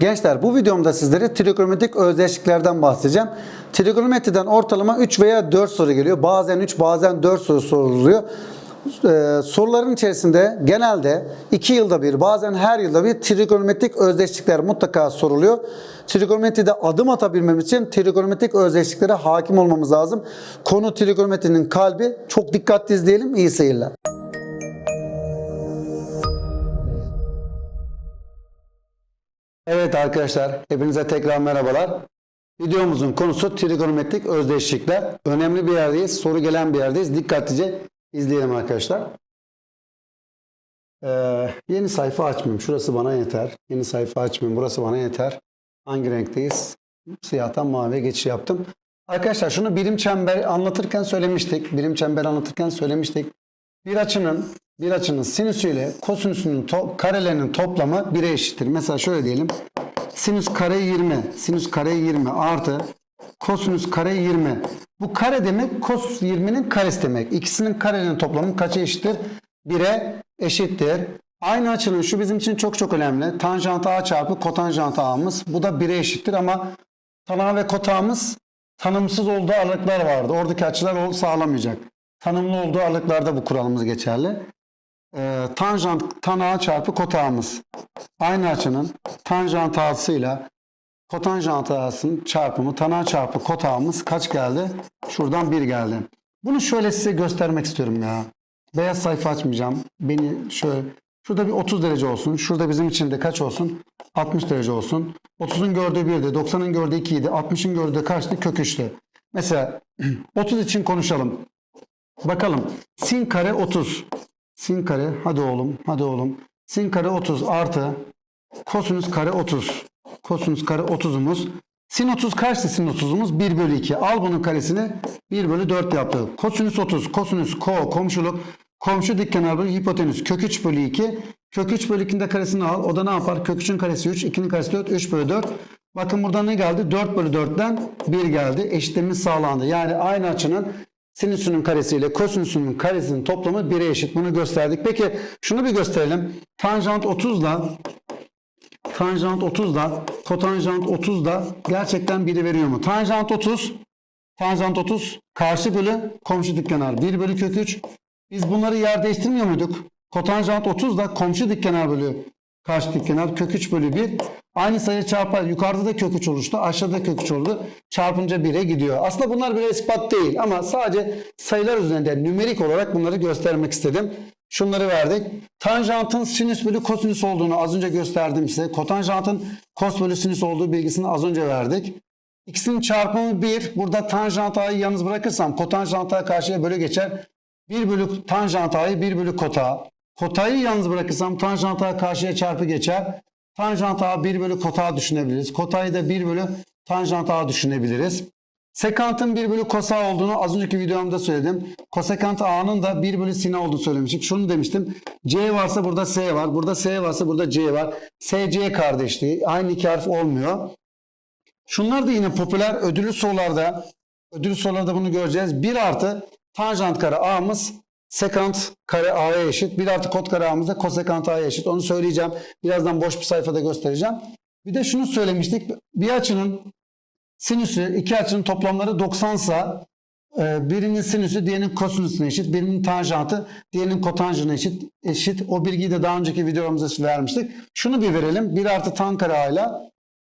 Gençler bu videomda sizlere trigonometrik özdeşliklerden bahsedeceğim. Trigonometriden ortalama 3 veya 4 soru geliyor. Bazen 3 bazen 4 soru soruluyor. Ee, soruların içerisinde genelde 2 yılda bir bazen her yılda bir trigonometrik özdeşlikler mutlaka soruluyor. Trigonometride adım atabilmemiz için trigonometrik özdeşliklere hakim olmamız lazım. Konu trigonometrinin kalbi. Çok dikkatli izleyelim. İyi seyirler. Evet arkadaşlar, hepinize tekrar merhabalar. Videomuzun konusu trigonometrik özdeşlikler. Önemli bir yerdeyiz, soru gelen bir yerdeyiz. Dikkatlice izleyelim arkadaşlar. Ee, yeni sayfa açmayayım. Şurası bana yeter. Yeni sayfa açmayayım. Burası bana yeter. Hangi renkteyiz? Siyahtan maviye geçiş yaptım. Arkadaşlar şunu birim çember anlatırken söylemiştik. Birim çember anlatırken söylemiştik. Bir açının bir açının sinüsü ile kosinüsünün to- karelerinin toplamı 1'e eşittir. Mesela şöyle diyelim. Sinüs kare 20, sinüs kare 20 artı kosinüs kare 20. Bu kare demek kos 20'nin karesi demek. İkisinin karelerinin toplamı kaça eşittir? 1'e eşittir. Aynı açının şu bizim için çok çok önemli. Tanjant A çarpı kotanjant A'mız. Bu da 1'e eşittir ama tan ve kotağımız tanımsız olduğu aralıklar vardı. Oradaki açılar o sağlamayacak. Tanımlı olduğu aralıklarda bu kuralımız geçerli. Ee, tanjant tan A çarpı kotağımız. Aynı açının tanjant A'sıyla kotanjant A'sının çarpımı tan A çarpı kotağımız kaç geldi? Şuradan 1 geldi. Bunu şöyle size göstermek istiyorum ya. Beyaz sayfa açmayacağım. Beni şöyle şurada bir 30 derece olsun. Şurada bizim için de kaç olsun? 60 derece olsun. 30'un gördüğü 1'di. 90'ın gördüğü 2 idi. 60'ın gördüğü kaçtı? Kök 3'tü. Mesela 30 için konuşalım. Bakalım. Sin kare 30. Sin kare hadi oğlum hadi oğlum. Sin kare 30 artı kosinüs kare 30. Kosinüs kare 30'umuz. Sin 30 kaçtı sin 30'umuz? 1 bölü 2. Al bunun karesini 1 bölü 4 yaptı. Kosinüs 30. Kosinüs ko komşuluk. Komşu dik kenar bölü hipotenüs. Kök 3 bölü 2. Kök 3 bölü 2'nin de karesini al. O da ne yapar? Kök 3'ün karesi 3. 2'nin karesi 4. 3 bölü 4. Bakın burada ne geldi? 4 bölü 4'ten 1 geldi. Eşitliğimiz sağlandı. Yani aynı açının sinüsünün karesiyle kosinüsünün karesinin toplamı 1'e eşit. Bunu gösterdik. Peki şunu bir gösterelim. Tanjant 30 ile tanjant 30 ile kotanjant 30 da gerçekten 1'i veriyor mu? Tanjant 30 tanjant 30 karşı bölü komşu dik kenar 1 bölü kök 3. Biz bunları yer değiştirmiyor muyduk? Kotanjant 30 da komşu dik kenar bölü karşı dik kenar kök 3 bölü 1. Aynı sayı çarpar. Yukarıda da kök 3 oluştu. Aşağıda kök 3 oldu. Çarpınca 1'e gidiyor. Aslında bunlar bir ispat değil ama sadece sayılar üzerinde nümerik olarak bunları göstermek istedim. Şunları verdik. Tanjantın sinüs bölü kosinüs olduğunu az önce gösterdim size. Kotanjantın kos bölü sinüs olduğu bilgisini az önce verdik. İkisinin çarpımı 1. Burada tanjant a'yı yalnız bırakırsam kotanjant a karşıya bölü geçer. 1 bölü tanjant a'yı 1 bölü kota. Kotayı yalnız bırakırsam tanjant a karşıya çarpı geçer. Tanjant a 1 bölü kota düşünebiliriz. Kotayı da 1 bölü tanjant a düşünebiliriz. Sekantın 1 bölü kosa olduğunu az önceki videomda söyledim. Kosekant a'nın da 1 bölü sin olduğunu söylemiştik. Şunu demiştim. C varsa burada S var. Burada S varsa burada C var. S, C kardeşliği. Aynı iki harf olmuyor. Şunlar da yine popüler ödüllü sorularda ödüllü sorularda bunu göreceğiz. 1 artı tanjant kare a'mız sekant kare a'ya eşit. 1 artı kot kare a'mız da kosekant a'ya eşit. Onu söyleyeceğim. Birazdan boş bir sayfada göstereceğim. Bir de şunu söylemiştik. Bir açının sinüsü iki açının toplamları 90 sa e, birinin sinüsü diğerinin kosinüsüne eşit. Birinin tanjantı diğerinin kotanjantına eşit. eşit. O bilgiyi de daha önceki videomuzda vermiştik. Şunu bir verelim. 1 artı tan kare a ile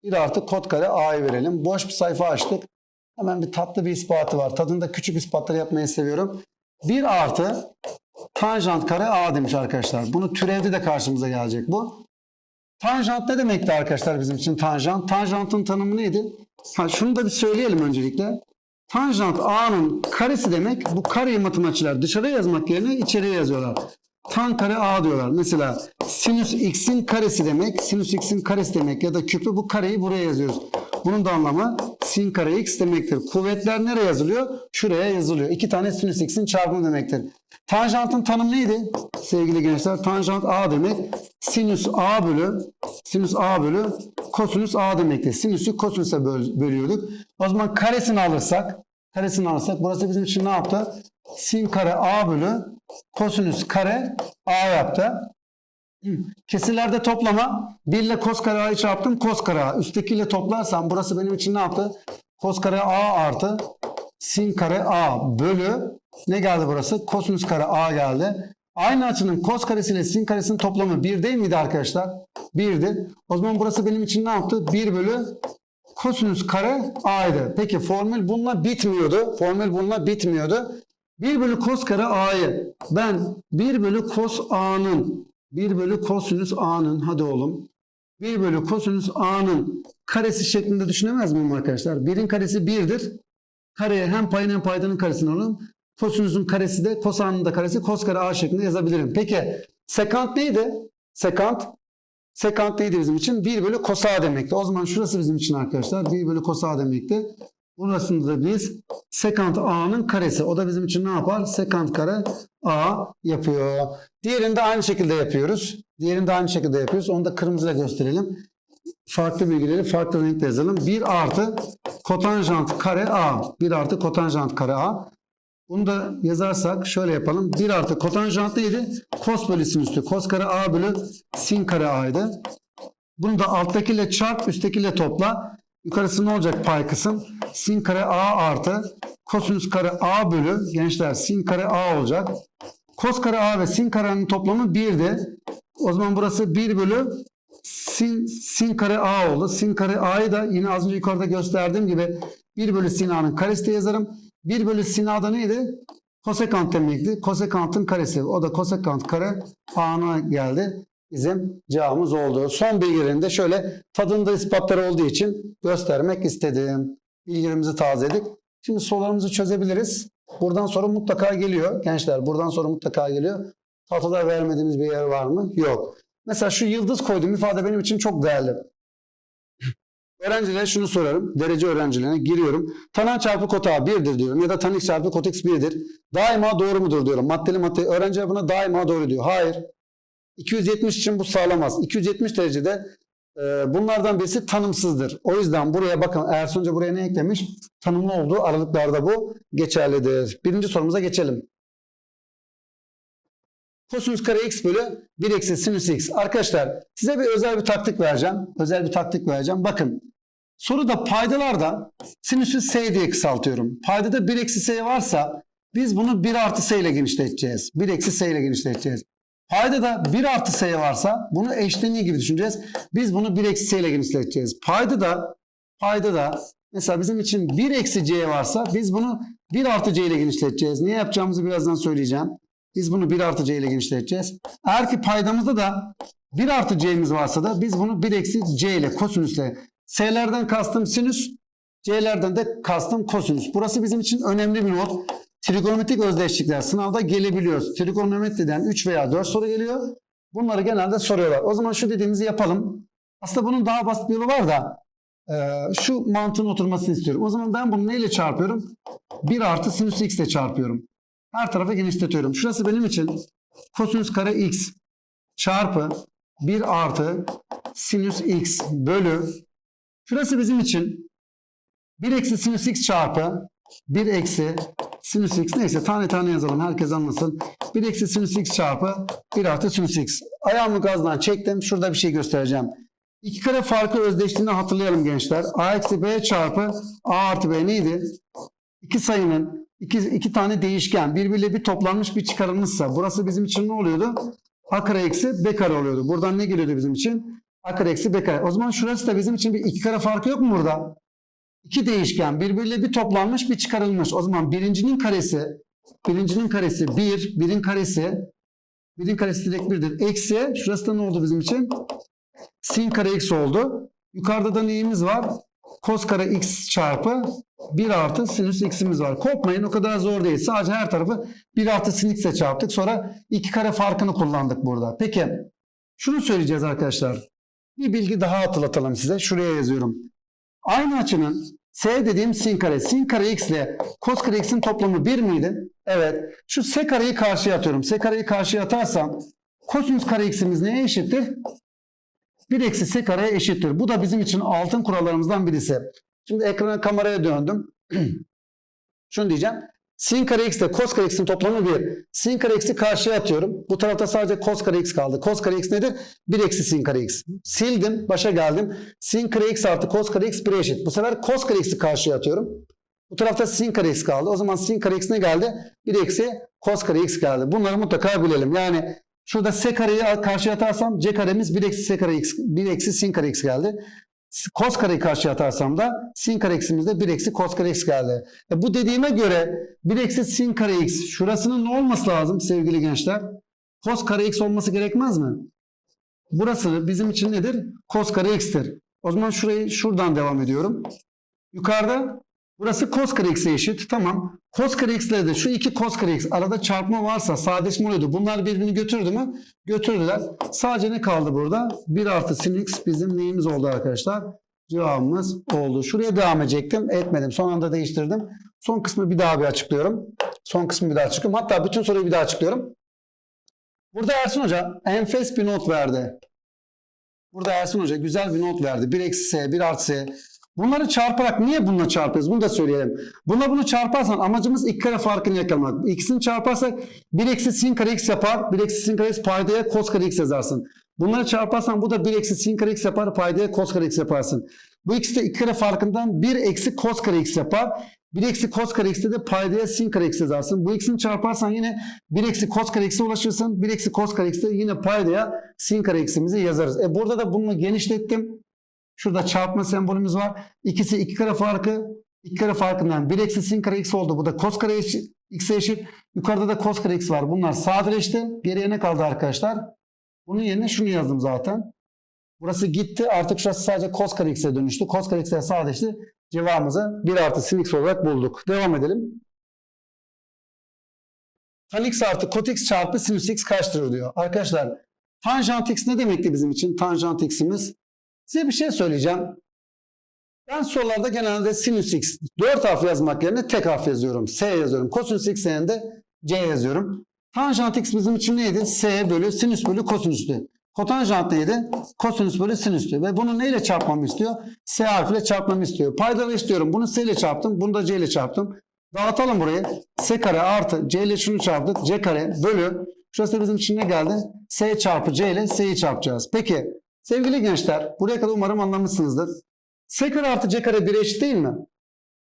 1 artı kot kare a'yı verelim. Boş bir sayfa açtık. Hemen bir tatlı bir ispatı var. Tadında küçük ispatları yapmayı seviyorum. 1 artı tanjant kare a demiş arkadaşlar. Bunu türevde de karşımıza gelecek bu. Tanjant ne demekti arkadaşlar bizim için tanjant? Tanjantın tanımı neydi? Ha, şunu da bir söyleyelim öncelikle. Tanjant a'nın karesi demek. Bu kareyi matematikçiler dışarıya yazmak yerine içeriye yazıyorlar. Tan kare a diyorlar. Mesela sinüs x'in karesi demek. Sinüs x'in karesi demek ya da küpü bu kareyi buraya yazıyoruz. Bunun da anlamı sin kare x demektir. Kuvvetler nereye yazılıyor? Şuraya yazılıyor. İki tane sinüs x'in çarpımı demektir. Tanjantın tanımı neydi? Sevgili gençler tanjant a demek. Sinüs a bölü sinüs a bölü kosinüs a demektir. Sinüsü kosinüse böl- bölüyorduk. O zaman karesini alırsak karesini alırsak burası bizim için ne yaptı? Sin kare a bölü kosinüs kare a yaptı. Kesirlerde toplama 1 ile kos kare a'yı çarptım kos kare a. Üsttekiyle toplarsam burası benim için ne yaptı? Kos kare a artı sin kare a bölü ne geldi burası? Kosinüs kare a geldi. Aynı açının kos karesi ile sin karesinin toplamı 1 değil miydi arkadaşlar? 1'di. O zaman burası benim için ne yaptı? 1 bölü kosinüs kare a'ydı. Peki formül bununla bitmiyordu. Formül bununla bitmiyordu. 1 bölü kos kare a'yı ben 1 bölü kos a'nın 1 bölü kosinüs a'nın hadi oğlum 1 bölü kosinüs a'nın karesi şeklinde düşünemez miyim arkadaşlar? 1'in karesi 1'dir. Kareye hem payın hem paydanın karesini alalım. Kosinüsün karesi de kos a'nın da karesi kos kare a şeklinde yazabilirim. Peki sekant neydi? Sekant sekant neydi bizim için? 1 bölü kos a demekti. O zaman şurası bizim için arkadaşlar 1 bölü kos a demekti. Burasında da biz sekant a'nın karesi. O da bizim için ne yapar? Sekant kare a yapıyor. Diğerini de aynı şekilde yapıyoruz. Diğerini de aynı şekilde yapıyoruz. Onu da kırmızıyla gösterelim. Farklı bilgileri farklı renkle yazalım. 1 artı kotanjant kare a. 1 artı kotanjant kare a. Bunu da yazarsak şöyle yapalım. 1 artı kotanjant neydi? Kos bölü sin üstü. Kos kare a bölü sin kare a'ydı. Bunu da alttakiyle çarp, üsttekiyle topla. Yukarısı ne olacak pay kısım? Sin kare a artı kosinüs kare a bölü gençler sin kare a olacak. Kos kare a ve sin karenin toplamı 1'di. O zaman burası 1 bölü sin, sin kare a oldu. Sin kare a'yı da yine az önce yukarıda gösterdiğim gibi 1 bölü sin a'nın karesi de yazarım. 1 bölü sin a'da neydi? Kosekant demekti. Kosekantın karesi. O da kosekant kare a'na geldi. Bizim cevabımız oldu. Son bilgilerini de şöyle tadında ispatlar olduğu için göstermek istedim. Bilgilerimizi tazeledik. Şimdi sorularımızı çözebiliriz. Buradan sonra mutlaka geliyor. Gençler buradan sonra mutlaka geliyor. Tahtada vermediğimiz bir yer var mı? Yok. Mesela şu yıldız koyduğum ifade benim için çok değerli. Öğrencilere şunu sorarım. Derece öğrencilerine giriyorum. Tanan çarpı kota 1'dir diyorum. Ya da tan x çarpı kot x 1'dir. Daima doğru mudur diyorum. Maddeli madde öğrenciler buna daima doğru diyor. Hayır. 270 için bu sağlamaz. 270 derecede e, bunlardan birisi tanımsızdır. O yüzden buraya bakın eğer sonuca buraya ne eklemiş? Tanımlı olduğu aralıklarda bu geçerlidir. Birinci sorumuza geçelim. Kosinüs kare x bölü 1 eksi sinüs x. Arkadaşlar size bir özel bir taktik vereceğim. Özel bir taktik vereceğim. Bakın soruda paydalarda sinüsü s diye kısaltıyorum. Paydada 1 eksi s varsa biz bunu 1 artı s ile genişleteceğiz. 1 eksi s ile genişleteceğiz. Paydada 1 artı s varsa bunu eşleniği gibi düşüneceğiz. Biz bunu 1 eksi s ile genişleteceğiz. Paydada paydada mesela bizim için 1 eksi c varsa biz bunu 1 artı c ile genişleteceğiz. Niye yapacağımızı birazdan söyleyeceğim. Biz bunu 1 artı c ile genişleteceğiz. Eğer ki paydamızda da 1 artı c'miz varsa da biz bunu 1 eksi c ile kosinüsle s'lerden kastım sinüs c'lerden de kastım kosinüs. Burası bizim için önemli bir not. Trigonometrik özdeşlikler sınavda gelebiliyor. Trigonometriden 3 veya 4 soru geliyor. Bunları genelde soruyorlar. O zaman şu dediğimizi yapalım. Aslında bunun daha basit bir yolu var da e, şu mantığın oturmasını istiyorum. O zaman ben bunu neyle çarpıyorum? 1 artı sinüs x ile çarpıyorum. Her tarafı genişletiyorum. Şurası benim için kosinüs kare x çarpı 1 artı sinüs x bölü şurası bizim için 1 eksi sinüs x çarpı 1 eksi sinüs x neyse tane tane yazalım herkes anlasın. 1 eksi sinüs x çarpı 1 artı sinüs x. Ayağımı gazdan çektim. Şurada bir şey göstereceğim. İki kare farkı özdeşliğini hatırlayalım gençler. a eksi b çarpı a artı b neydi? İki sayının iki, iki tane değişken birbiriyle bir toplanmış bir çıkarılmışsa burası bizim için ne oluyordu? a kare eksi b kare oluyordu. Buradan ne geliyordu bizim için? a kare eksi b kare. O zaman şurası da bizim için bir iki kare farkı yok mu burada? İki değişken birbiriyle bir toplanmış bir çıkarılmış. O zaman birincinin karesi birincinin karesi 1, bir, birin karesi birin karesi direkt birdir. Eksi şurası da ne oldu bizim için? Sin kare x oldu. Yukarıda da neyimiz var? Kos kare x çarpı 1 artı sinüs x'imiz var. Korkmayın o kadar zor değil. Sadece her tarafı 1 artı sin x'e çarptık. Sonra iki kare farkını kullandık burada. Peki şunu söyleyeceğiz arkadaşlar. Bir bilgi daha hatırlatalım size. Şuraya yazıyorum. Aynı açının S dediğim sin kare. Sin kare x ile kos kare x'in toplamı 1 miydi? Evet. Şu s kareyi karşıya atıyorum. S kareyi karşıya atarsam kosinüs kare x'imiz neye eşittir? 1 eksi s kareye eşittir. Bu da bizim için altın kurallarımızdan birisi. Şimdi ekrana kameraya döndüm. Şunu diyeceğim. Sin kare x ile cos kare x'in toplamı 1. Sin kare x'i karşıya atıyorum. Bu tarafta sadece cos kare x kaldı. Cos kare x nedir? 1 eksi sin kare x. Sildim. Başa geldim. Sin kare x artı cos kare x 1'e eşit. Bu sefer cos kare x'i karşıya atıyorum. Bu tarafta sin kare x kaldı. O zaman sin kare x ne geldi? 1 eksi cos kare x geldi. Bunları mutlaka bilelim. Yani şurada s kareyi karşıya atarsam c karemiz 1 eksi s kare x 1 eksi sin kare x geldi. Cos kareyi karşıya atarsam da sin kare x'imiz de 1 eksi cos kare x geldi. E bu dediğime göre 1 eksi sin kare x şurasının ne olması lazım sevgili gençler? Cos kare x olması gerekmez mi? Burası bizim için nedir? Cos kare x'tir. O zaman şurayı şuradan devam ediyorum. Yukarıda burası cos x'e eşit. Tamam. Cos kare x ile de şu iki cos x arada çarpma varsa sadeleşme oluyordu. Bunlar birbirini götürdü mü? Götürdüler. Sadece ne kaldı burada? 1 artı sin x bizim neyimiz oldu arkadaşlar? Cevabımız oldu. Şuraya devam edecektim. Etmedim. Son anda değiştirdim. Son kısmı bir daha bir açıklıyorum. Son kısmı bir daha açıklıyorum. Hatta bütün soruyu bir daha açıklıyorum. Burada Ersin Hoca enfes bir not verdi. Burada Ersin Hoca güzel bir not verdi. 1 eksi s, 1 artı s. Bunları çarparak niye bununla çarpıyoruz? Bunu da söyleyelim. Buna bunu çarparsan amacımız iki kare farkını yakalamak. İkisini çarparsak 1 eksi sin kare x yapar. 1 eksi sin kare x paydaya cos kare x yazarsın. Bunları çarparsan bu da 1 eksi sin kare x yapar. Paydaya cos kare x yaparsın. Bu ikisi de iki kare farkından 1 eksi cos kare x yapar. 1 eksi cos kare x'te de paydaya sin kare x yazarsın. Bu ikisini çarparsan yine 1 eksi cos kare x'e ulaşırsın. 1 eksi cos kare x'te yine paydaya sin kare x'imizi yazarız. E burada da bunu genişlettim. Şurada çarpma sembolümüz var. İkisi iki kare farkı. İki kare farkından 1 eksi sin kare x oldu. Bu da cos kare x'e eşit. Yukarıda da cos kare x var. Bunlar sadeleşti. Geriye ne kaldı arkadaşlar? Bunun yerine şunu yazdım zaten. Burası gitti. Artık şurası sadece cos kare x'e dönüştü. Cos kare x'e sadeleşti. Cevabımızı 1 artı sin x olarak bulduk. Devam edelim. Tan x artı kot x çarpı sinüs x kaçtır diyor. Arkadaşlar tanjant x ne demekti bizim için? Tanjant x'imiz. Size bir şey söyleyeceğim. Ben sorularda genelde sinüs x 4 harf yazmak yerine tek harf yazıyorum. S yazıyorum. Kosinüs x yerine C yazıyorum. Tanjant x bizim için neydi? S bölü sinüs bölü kosinüstü. Kotanjant neydi? Kosinüs bölü sinüstü. Ve bunu neyle çarpmamı istiyor? S harfiyle çarpmamı istiyor. Paydalı istiyorum. Bunu S ile çarptım. Bunu da C ile çarptım. Dağıtalım burayı. S kare artı C ile şunu çarptık. C kare bölü. Şurası bizim için ne geldi? S çarpı C ile S'yi çarpacağız. Peki sevgili gençler buraya kadar umarım anlamışsınızdır. S kare artı C kare 1'e eşit değil mi?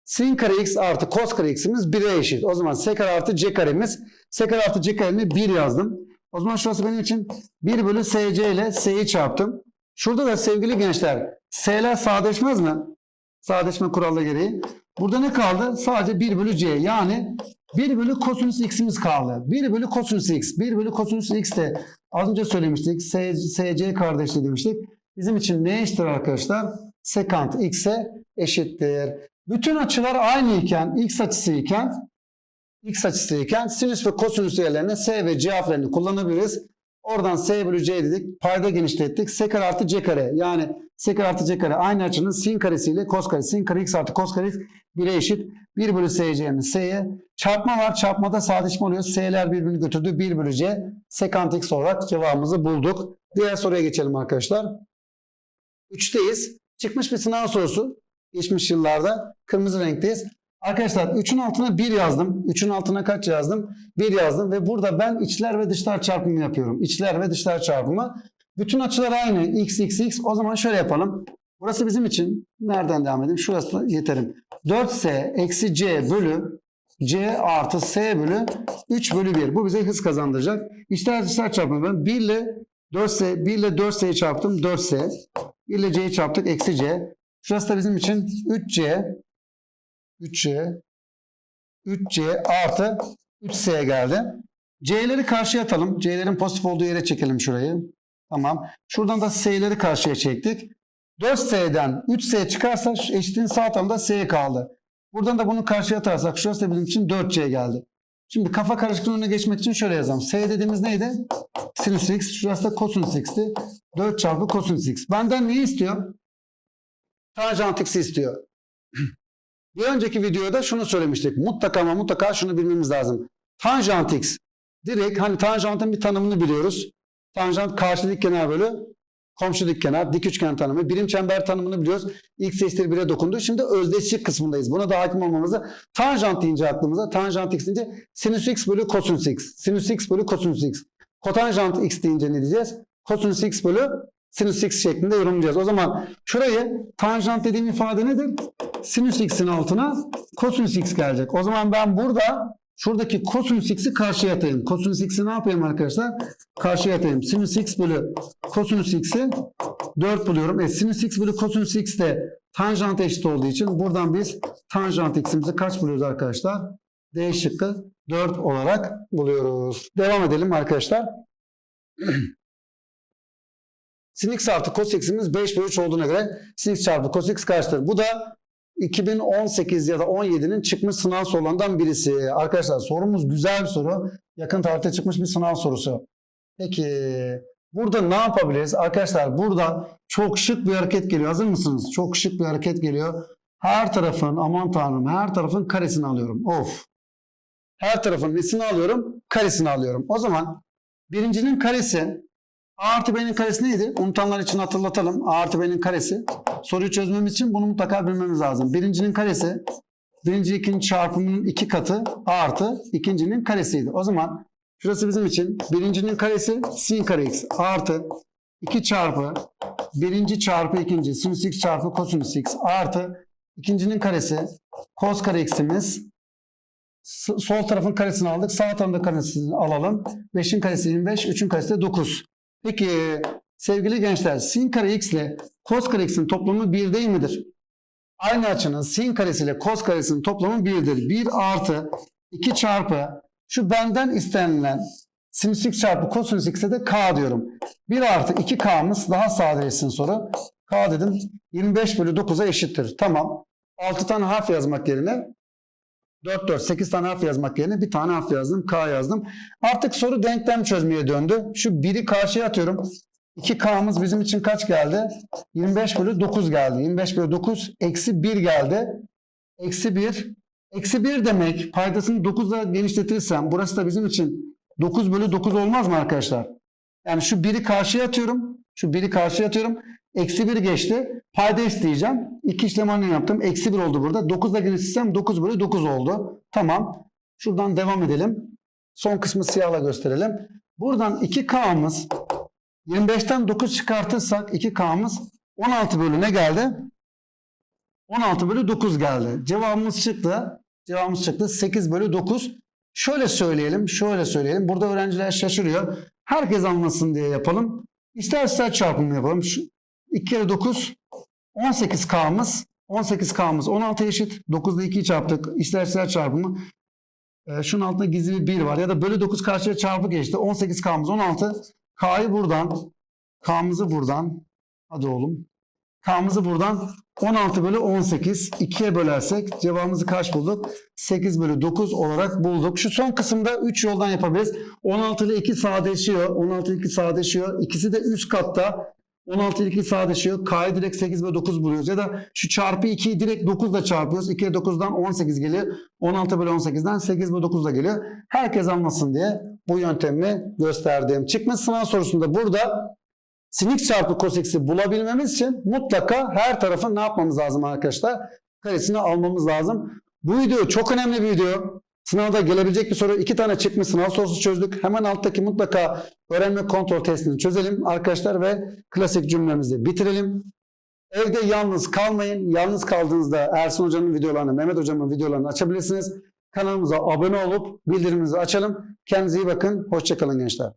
Sin kare x artı cos kare x'imiz 1'e eşit. O zaman S kare artı C karemiz. S kare artı C karemi 1 yazdım. O zaman şurası benim için 1 bölü SC ile S'yi çarptım. Şurada da sevgili gençler S'ler sadeleşmez mi? Sadeleşme kuralı gereği. Burada ne kaldı? Sadece 1 bölü C. Yani 1 bölü kosinüs x'imiz kaldı. 1 bölü kosinüs x. 1 bölü kosinüs x de az önce söylemiştik. S, SC kardeşliği demiştik. Bizim için ne eşittir arkadaşlar? Sekant x'e eşittir. Bütün açılar aynı iken, x açısı iken x açısı iken sinüs ve kosinüs değerlerine s ve c harflerini kullanabiliriz. Oradan s bölü c dedik. Payda genişlettik. s kare artı c kare. Yani s kare artı c kare aynı açının sin karesiyle cos kare. Sin kare x artı cos kare x 1'e eşit. 1 bölü s'c'miz s'ye. Çarpma var. Çarpmada sadeleşme oluyor. s'ler birbirini götürdü. 1 bölü c. Sekant x olarak cevabımızı bulduk. Diğer soruya geçelim arkadaşlar. 3'teyiz. Çıkmış bir sınav sorusu. Geçmiş yıllarda. Kırmızı renkteyiz. Arkadaşlar 3'ün altına 1 yazdım. 3'ün altına kaç yazdım? 1 yazdım ve burada ben içler ve dışlar çarpımı yapıyorum. İçler ve dışlar çarpımı. Bütün açılar aynı. X, X, X. O zaman şöyle yapalım. Burası bizim için. Nereden devam edeyim? Şurası yeterim. 4S eksi C bölü C artı S bölü 3 bölü 1. Bu bize hız kazandıracak. İçler dışlar çarpımı. Ben 1 ile 4S, 1 ile 4S'yi çarptım. 4S. 1 ile C'yi çarptık. Eksi C. Şurası da bizim için 3C 3C 3C artı 3S geldi. C'leri karşıya atalım. C'lerin pozitif olduğu yere çekelim şurayı. Tamam. Şuradan da S'leri karşıya çektik. 4S'den 3S çıkarsa eşitliğin sağ tarafında S kaldı. Buradan da bunu karşıya atarsak şurası da bizim için 4C geldi. Şimdi kafa karışıklığının önüne geçmek için şöyle yazalım. S dediğimiz neydi? Sinüs x. Şurası da kosinüs x'ti. 4 çarpı kosinüs x. Benden neyi istiyor? Tanjant x'i istiyor. Bir önceki videoda şunu söylemiştik. Mutlaka ama mutlaka şunu bilmemiz lazım. Tanjant x. Direkt hani tanjantın bir tanımını biliyoruz. Tanjant karşılık kenar bölü komşu dik kenar, dik üçgen tanımı, birim çember tanımını biliyoruz. X eşittir 1'e dokundu. Şimdi özdeşlik kısmındayız. Buna da hakim olmamızı tanjant deyince aklımıza tanjant x deyince sinüs x bölü kosinüs x. Sinüs x bölü kosinüs x. Kotanjant x deyince ne diyeceğiz? Kosinüs x bölü sinüs x şeklinde yorumlayacağız. O zaman şurayı tanjant dediğim ifade nedir? Sinüs x'in altına kosinüs x gelecek. O zaman ben burada şuradaki kosinüs x'i karşıya atayım. Kosinüs x'i ne yapayım arkadaşlar? Karşıya atayım. Sinüs x bölü kosinüs x'i 4 buluyorum. E, sinüs x bölü kosinüs x de tanjant eşit olduğu için buradan biz tanjant x'imizi kaç buluyoruz arkadaşlar? D şıkkı 4 olarak buluyoruz. Devam edelim arkadaşlar. sin x artı cos x'imiz 5 bölü 3 olduğuna göre sin x çarpı cos x kaçtır? Bu da 2018 ya da 17'nin çıkmış sınav sorularından birisi. Arkadaşlar sorumuz güzel bir soru. Yakın tarihte çıkmış bir sınav sorusu. Peki burada ne yapabiliriz? Arkadaşlar burada çok şık bir hareket geliyor. Hazır mısınız? Çok şık bir hareket geliyor. Her tarafın aman tanrım her tarafın karesini alıyorum. Of. Her tarafın nesini alıyorum? Karesini alıyorum. O zaman birincinin karesi A artı B'nin karesi neydi? Unutanlar için hatırlatalım. A artı B'nin karesi. Soruyu çözmemiz için bunu mutlaka bilmemiz lazım. Birincinin karesi birinci ikinci çarpımının iki katı A artı ikincinin karesiydi. O zaman şurası bizim için birincinin karesi sin kare x artı 2 çarpı birinci çarpı ikinci sinüs x çarpı kosinüs x artı ikincinin karesi cos kare x'imiz sol tarafın karesini aldık. Sağ tarafın karesini alalım. 5'in karesi 25, 3'ün karesi de 9. Peki sevgili gençler sin kare x ile cos kare x'in toplamı 1 değil midir? Aynı açının sin karesi ile cos karesinin toplamı 1'dir. 1 artı 2 çarpı şu benden istenilen sinüs x çarpı kosinüs x'e de k diyorum. 1 artı 2k'mız daha sadeleşsin soru. k dedim 25 bölü 9'a eşittir. Tamam. 6 tane harf yazmak yerine 4 4 8 tane harf yazmak yerine bir tane harf yazdım. K yazdım. Artık soru denklem çözmeye döndü. Şu 1'i karşıya atıyorum. 2K'mız bizim için kaç geldi? 25 bölü 9 geldi. 25 bölü 9 eksi 1 geldi. Eksi 1. Eksi 1 demek paydasını 9'a genişletirsem burası da bizim için 9 bölü 9 olmaz mı arkadaşlar? Yani şu 1'i karşıya atıyorum. Şu 1'i karşıya atıyorum. Eksi 1 geçti. Payda isteyeceğim. İki işlem aynı yaptım. Eksi 1 oldu burada. 9'da genişletsem 9 bölü 9 oldu. Tamam. Şuradan devam edelim. Son kısmı siyahla gösterelim. Buradan 2K'mız 25'ten 9 çıkartırsak 2K'mız 16 bölü ne geldi? 16 bölü 9 geldi. Cevabımız çıktı. Cevabımız çıktı. 8 bölü 9. Şöyle söyleyelim. Şöyle söyleyelim. Burada öğrenciler şaşırıyor. Herkes anlasın diye yapalım. İster ister çarpımı yapalım. Şu 2 kere 9 18K'mız 18K'mız 16 eşit. 9'da 2'yi çarptık. İster ister çarpımı. Ee, şunun altında gizli bir 1 var. Ya da bölü 9 karşıya çarpı geçti. 18K'mız 16. K'yı buradan. K'mızı buradan. Hadi oğlum. K'mızı buradan 16 bölü 18 2'ye bölersek cevabımızı kaç bulduk? 8 bölü 9 olarak bulduk. Şu son kısımda 3 yoldan yapabiliriz. 16 ile 2 sadeleşiyor. 16 ile 2 sadeleşiyor. İkisi de üst katta. 16 ile 2 sadeleşiyor. K'yı direkt 8 bölü 9 buluyoruz. Ya da şu çarpı 2'yi direkt 9 ile çarpıyoruz. 2 ile 9'dan 18 geliyor. 16 bölü 18'den 8 bölü 9 da geliyor. Herkes anlasın diye bu yöntemi gösterdim. Çıkmış sınav sorusunda burada sin x çarpı x'i bulabilmemiz için mutlaka her tarafın ne yapmamız lazım arkadaşlar? Karesini almamız lazım. Bu video çok önemli bir video. Sınavda gelebilecek bir soru. iki tane çıkmış sınav sorusu çözdük. Hemen alttaki mutlaka öğrenme kontrol testini çözelim arkadaşlar ve klasik cümlemizi bitirelim. Evde yalnız kalmayın. Yalnız kaldığınızda Ersin Hoca'nın videolarını, Mehmet Hocamın videolarını açabilirsiniz. Kanalımıza abone olup bildirimimizi açalım. Kendinize iyi bakın. Hoşçakalın gençler.